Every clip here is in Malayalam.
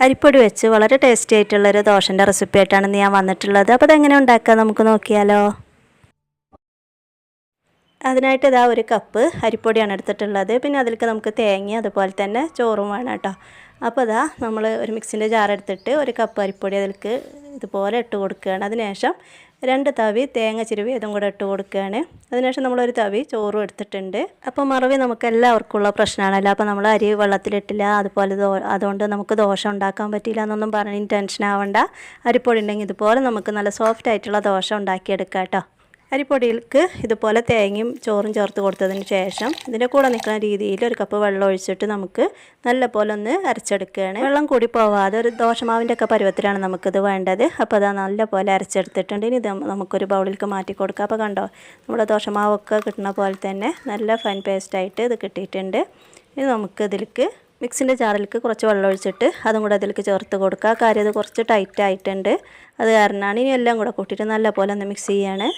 അരിപ്പൊടി വെച്ച് വളരെ ടേസ്റ്റി ആയിട്ടുള്ളൊരു ദോശന്റെ റെസിപ്പി ആയിട്ടാണ് ഞാൻ വന്നിട്ടുള്ളത്. അപ്പോൾ അതെങ്ങനെ ഉണ്ടാക്കാം നമുക്ക് നോക്കിയാലോ. അതിനായിട്ട് ഇതാ ഒരു കപ്പ് അരിപ്പൊടിയാണ് എടുത്തിട്ടുള്ളത്. പിന്നെ അതിലേക്ക് നമുക്ക് തേങ്ങ അതുപോലെ തന്നെ ചോറും വേണം കേട്ടോ. അപ്പോൾ ഇതാ നമ്മൾ ഒരു മിക്സിന്റെ ജാർ എടുത്തിട്ട് ഒരു കപ്പ് അരിപ്പൊടി അതിലേക്ക് ഇതുപോലെ ഇട്ട് കൊടുക്കുകയാണ്. അതിനുശേഷം രണ്ട് തവി തേങ്ങ ചിരുവി ഇതും കൂടെ ഇട്ട് കൊടുക്കുകയാണ്. അതിനുശേഷം നമ്മളൊരു തവി ചോറും എടുത്തിട്ടുണ്ട്. അപ്പോൾ മറവി നമുക്ക് എല്ലാവർക്കും ഉള്ള പ്രശ്നമാണല്ലോ. അപ്പോൾ നമ്മൾ അരി വെള്ളത്തിലിട്ടില്ല അതുപോലെ അതുകൊണ്ട് നമുക്ക് ദോശ ഉണ്ടാക്കാൻ പറ്റില്ല എന്നൊന്നും പറഞ്ഞ് ടെൻഷൻ ആവണ്ട. അരിപ്പൊടി ഉണ്ടെങ്കിൽ ഇതുപോലെ നമുക്ക് നല്ല സോഫ്റ്റ് ആയിട്ടുള്ള ദോശ ഉണ്ടാക്കിയെടുക്കാം കേട്ടോ. അരിപ്പൊടിയിലേക്ക് ഇതുപോലെ തേങ്ങയും ചോറും ചേർത്ത് കൊടുത്തതിന് ശേഷം ഇതിന്റെ കൂടെ നിൽക്കുന്ന രീതിയിൽ ഒരു കപ്പ് വെള്ളം ഒഴിച്ചിട്ട് നമുക്ക് നല്ല പോലെ ഒന്ന് അരച്ചെടുക്കുകയാണ്. വെള്ളം കൂടി പോവാതെ ഒരു ദോശമാവിന്റെ ഒക്കെ പരുവത്തിലാണ് നമുക്കിത് വേണ്ടത്. അപ്പോൾ അതാ നല്ല പോലെ അരച്ചെടുത്തിട്ടുണ്ട്. ഇനി ഇത് നമുക്കൊരു ബൗളിലേക്ക് മാറ്റി കൊടുക്കാം. അപ്പോൾ കണ്ടോ നമ്മുടെ ദോശമാവൊക്കെ കിട്ടുന്ന പോലെ തന്നെ നല്ല ഫൈൻ പേസ്റ്റായിട്ട് ഇത് കിട്ടിയിട്ടുണ്ട്. ഇനി നമുക്ക് ഇതിലേക്ക് മിക്സിന്റെ ജാറിലേക്ക് കുറച്ച് വെള്ളം ഒഴിച്ചിട്ട് അതും കൂടെ അതിലേക്ക് ചേർത്ത് കൊടുക്കുക കാര്യം അത് കുറച്ച് ടൈറ്റ് ആയിട്ടുണ്ട്. അത് കാരണമാണ് ഇനി എല്ലാം കൂടെ കൂട്ടിയിട്ട് നല്ല പോലെ ഒന്ന് മിക്സ് ചെയ്യാണ്.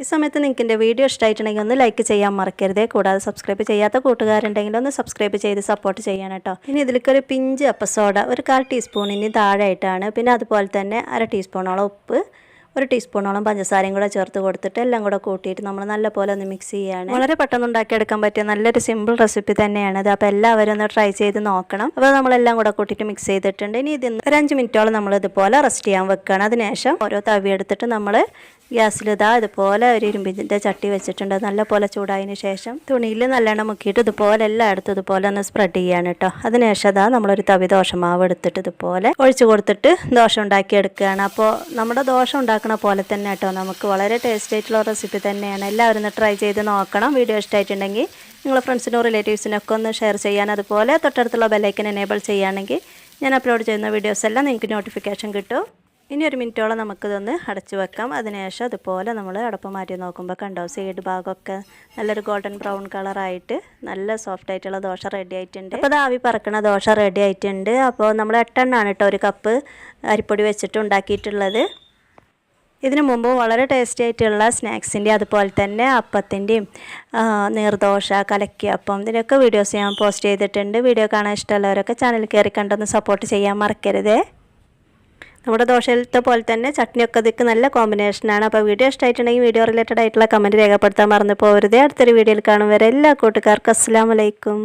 ഈ സമയത്ത് നിങ്ങൾക്ക് എന്റെ വീഡിയോ ഇഷ്ടമായിട്ടുണ്ടെങ്കിൽ ഒന്ന് ലൈക്ക് ചെയ്യാൻ മറക്കരുത്. കൂടാതെ സബ്സ്ക്രൈബ് ചെയ്യാത്ത കൂട്ടുകാരുണ്ടെങ്കിൽ ഒന്ന് സബ്സ്ക്രൈബ് ചെയ്ത് സപ്പോർട്ട് ചെയ്യണം കേട്ടോ. ഇനി ഇതിലേക്ക് ഒരു പിഞ്ച് അപ്പസോഡ ഒരു കാൽ ടീസ്പൂണിന് താഴെയായിട്ടാണ്. പിന്നെ അതുപോലെ തന്നെ അര ടീസ്പൂണോളം ഉപ്പ് ഒരു ടീസ്പൂണോളം പഞ്ചസാരയും കൂടെ ചേർത്ത് കൊടുത്തിട്ട് എല്ലാം കൂടെ കൂട്ടിയിട്ട് നമ്മൾ നല്ല പോലെ ഒന്ന് മിക്സ് ചെയ്യുകയാണ്. വളരെ പെട്ടെന്ന് ഉണ്ടാക്കിയെടുക്കാൻ പറ്റിയ നല്ലൊരു സിമ്പിൾ റെസിപ്പി തന്നെയാണ് ഇത്. അപ്പോൾ എല്ലാവരും ഒന്ന് ട്രൈ ചെയ്ത് നോക്കണം. അപ്പോൾ നമ്മളെല്ലാം കൂടെ കൂട്ടിയിട്ട് മിക്സ് ചെയ്തിട്ടുണ്ട്. ഇനി ഇത് ഒരു അഞ്ച് മിനിറ്റോളം നമ്മൾ ഇതുപോലെ റെസ്റ്റ് ചെയ്യാൻ വെക്കുകയാണ്. അതിനുശേഷം ഓരോ തവി എടുത്തിട്ട് നമ്മൾ ഗ്യാസിൽ ഇതാ ഇതുപോലെ ഒരു ഇരുമ്പിന്റെ ചട്ടി വെച്ചിട്ടുണ്ട്. നല്ല പോലെ ചൂടായതിന് ശേഷം തുണിയിൽ നല്ലെണ്ണം മുക്കിയിട്ട് ഇതുപോലെ എല്ലായിടത്തും ഇതുപോലെ ഒന്ന് സ്പ്രെഡ് ചെയ്യാണ് കേട്ടോ. അതിനുശേഷം അതാ നമ്മളൊരു തവി ദോശമാവ് എടുത്തിട്ട് ഇതുപോലെ ഒഴിച്ചു കൊടുത്തിട്ട് ദോശ ഉണ്ടാക്കി എടുക്കുകയാണ് അപ്പോൾ നമ്മുടെ ദോശ ഉണ്ടാക്കുന്ന പോലെ തന്നെ കേട്ടോ. നമുക്ക് വളരെ ടേസ്റ്റ് ആയിട്ടുള്ള റെസിപ്പി തന്നെയാണ്. എല്ലാവരും ഒന്ന് ട്രൈ ചെയ്ത് നോക്കണം. വീഡിയോ ഇഷ്ടമായിട്ടുണ്ടെങ്കിൽ നിങ്ങളെ ഫ്രണ്ട്സിനും റിലേറ്റീവ്സിനൊക്കെ ഒന്ന് ഷെയർ ചെയ്യാൻ. അതുപോലെ തൊട്ടടുത്തുള്ള ബെല്ലൈക്കൻ എനേബിൾ ചെയ്യുകയാണെങ്കിൽ ഞാൻ അപ്ലോഡ് ചെയ്യുന്ന വീഡിയോസ് എല്ലാം നിങ്ങൾക്ക് നോട്ടിഫിക്കേഷൻ കിട്ടും. ഇനി ഒരു മിനിറ്റോളം നമുക്കിതൊന്ന് അടച്ചു വെക്കാം. അതിനുശേഷം അതുപോലെ നമ്മൾ അടപ്പ് മാറ്റി നോക്കുമ്പോൾ കണ്ടോ സൈഡ് ഭാഗമൊക്കെ നല്ലൊരു ഗോൾഡൻ ബ്രൗൺ കളറായിട്ട് നല്ല സോഫ്റ്റ് ആയിട്ടുള്ള ദോശ റെഡി ആയിട്ടുണ്ട്. അപ്പോൾ അത് ആവി പറക്കണ ദോശ റെഡി ആയിട്ടുണ്ട്. അപ്പോൾ നമ്മൾ എട്ടെണ്ണമാണ് കേട്ടോ ഒരു കപ്പ് അരിപ്പൊടി വെച്ചിട്ട് ഉണ്ടാക്കിയിട്ടുള്ളത്. ഇതിനു മുമ്പ് വളരെ ടേസ്റ്റി ആയിട്ടുള്ള സ്നാക്സിന്റെ അതുപോലെ തന്നെ അപ്പത്തിന്റെയും നീർദോശ കലക്കിയപ്പം ഇതിനൊക്കെ വീഡിയോസ് ഞാൻ പോസ്റ്റ് ചെയ്തിട്ടുണ്ട്. വീഡിയോ കാണാൻ ഇഷ്ടമുള്ളവരൊക്കെ ചാനൽ കയറി കണ്ടൊന്ന് സപ്പോർട്ട് ചെയ്യാൻ മറക്കരുതേ. നമ്മുടെ ദോശയിലത്തെ പോലെ തന്നെ ചട്നിയൊക്കെ ഇതൊക്കെ നല്ല കോമ്പിനേഷനാണ് അപ്പോൾ വീഡിയോ ഇഷ്ടമായിട്ടുണ്ടെങ്കിൽ വീഡിയോ റിലേറ്റഡ് ആയിട്ടുള്ള കമന്റ് രേഖപ്പെടുത്താൻ മറന്നു പോകരുത്. അടുത്തൊരു വീഡിയോയിൽ കാണും വരെ എല്ലാ കൂട്ടുകാർക്കും അസ്സാം വലൈക്കും